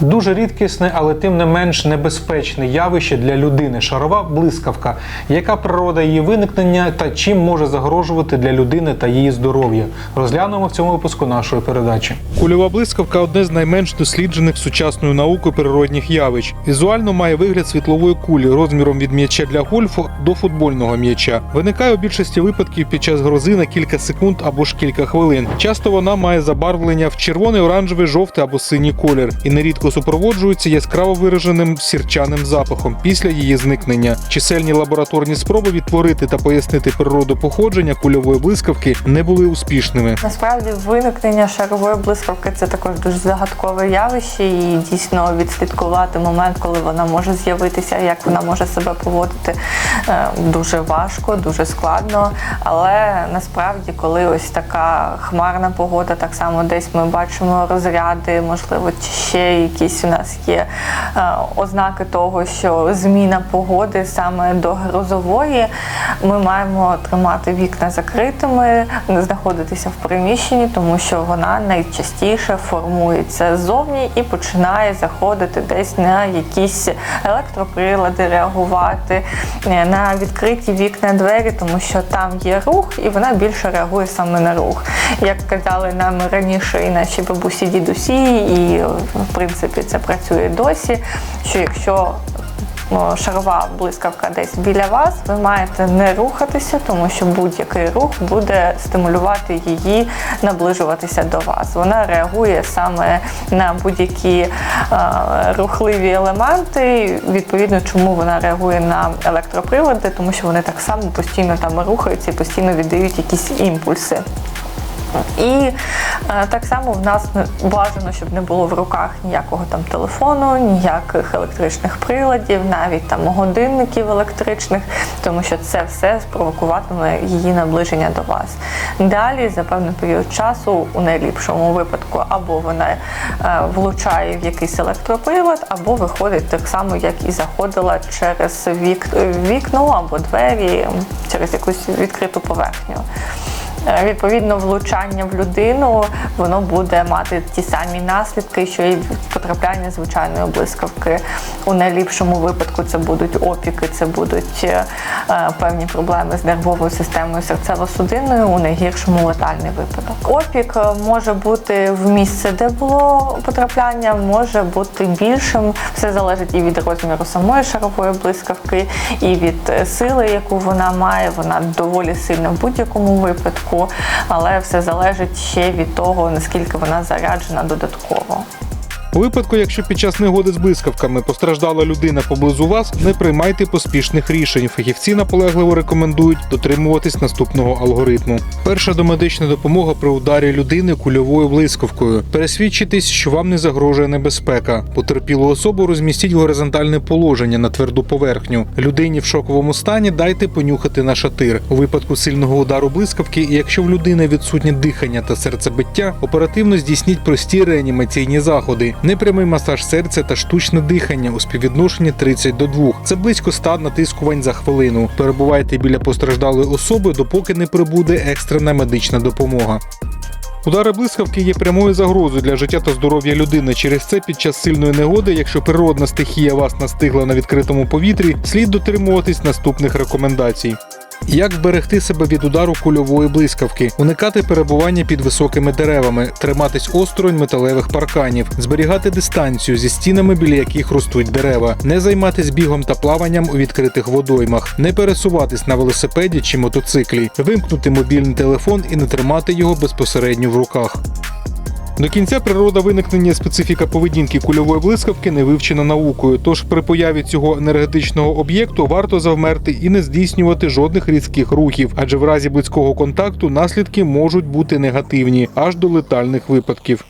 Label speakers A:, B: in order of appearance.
A: Дуже рідкісне, але тим не менш небезпечне явище для людини шарова блискавка. Яка природа її виникнення та чим може загрожувати для людини та її здоров'я? Розглянемо в цьому випуску нашої передачі. Кульова блискавка одне з найменш досліджених сучасною наукою природних явищ. Візуально має вигляд світлової кулі розміром від м'яча для гольфу до футбольного м'яча. Виникає у більшості випадків під час грози на кілька секунд або ж кілька хвилин. Часто вона має забарвлення в червоний, оранжевий, жовтий або синій колір і нерідко супроводжується яскраво вираженим сірчаним запахом після її зникнення. Чисельні лабораторні спроби відтворити та пояснити природу походження кульової блискавки не були успішними.
B: Насправді виникнення шарової блискавки це також дуже загадкове явище, і дійсно відслідкувати момент, коли вона може з'явитися, як вона може себе поводити, е, дуже важко, дуже складно. Але насправді, коли ось така хмарна погода, так само десь ми бачимо розряди, можливо, чи ще якісь у нас є е, ознаки того, що зміна погоди саме до грозової, ми маємо тримати вікна закритими, знаходитися в приміщенні, тому що вона найчастіше формується ззовні і починає заходити десь на якісь електроприлади, реагувати е, на відкриті вікна двері, тому що там є рух, і вона більше реагує саме на рух. Як казали нам раніше і наші бабусі, дідусі, і в принципі це працює досі. Що якщо о, шарова блискавка десь біля вас, ви маєте не рухатися, тому що будь-який рух буде стимулювати її наближуватися до вас. Вона реагує саме на будь-які е, рухливі елементи. Відповідно, чому вона реагує на електроприлади, тому що вони так само постійно там рухаються і постійно віддають якісь імпульси. І е, так само в нас бажано, щоб не було в руках ніякого там телефону, ніяких електричних приладів, навіть там годинників електричних, тому що це все спровокуватиме її наближення до вас. Далі за певний період часу, у найліпшому випадку, або вона е, влучає в якийсь електроприлад, або виходить так само, як і заходила через вікно або двері, через якусь відкриту поверхню. Е, Відповідно, влучання в людину воно буде мати ті самі наслідки, що і потрапляння звичайної блискавки. У найліпшому випадку це будуть опіки, це будуть е, певні проблеми з нервовою системою серцево-судинною, у найгіршому летальний випадок. Опік е, може бути в місце, де було потрапляння, може бути більшим. Все залежить і від розміру самої шарової блискавки, і від сили, яку вона має. Вона доволі сильна в будь-якому випадку, але все залежить ще від того, наскільки вона заряджена додатково.
A: У випадку, якщо під час негоди з блискавками постраждала людина поблизу вас, не приймайте поспішних рішень. Фахівці наполегливо рекомендують дотримуватись наступного алгоритму. Перша домедична допомога при ударі людини кульовою блискавкою. Пересвідчитись, що вам не загрожує небезпека. Потерпілу особу розмістіть в горизонтальне положення на тверду поверхню. Людині в шоковому стані дайте понюхати на шатир. У випадку сильного удару блискавки, якщо в людини відсутнє дихання та серцебиття, оперативно здійсніть прості реанімаційні заходи, непрямий масаж серця та штучне дихання у співвідношенні 30 до 2. Це близько 100 натискувань за хвилину. Перебувайте біля постраждалої особи, допоки не прибуде екстрена медична допомога. Удари блискавки є прямою загрозою для життя та здоров'я людини. Через це під час сильної негоди, якщо природна стихія вас настигла на відкритому повітрі, слід дотримуватись наступних рекомендацій. Як вберегти себе від удару кульової блискавки, уникати перебування під високими деревами, триматись осторонь металевих парканів, зберігати дистанцію зі стінами, біля яких ростуть дерева, не займатись бігом та плаванням у відкритих водоймах, не пересуватись на велосипеді чи мотоциклі, вимкнути мобільний телефон і не тримати його безпосередньо в руках. До кінця природа виникнення специфіка поведінки кульової блискавки не вивчена наукою. Тож при появі цього енергетичного об'єкту варто завмерти і не здійснювати жодних різких рухів, адже в разі близького контакту наслідки можуть бути негативні аж до летальних випадків.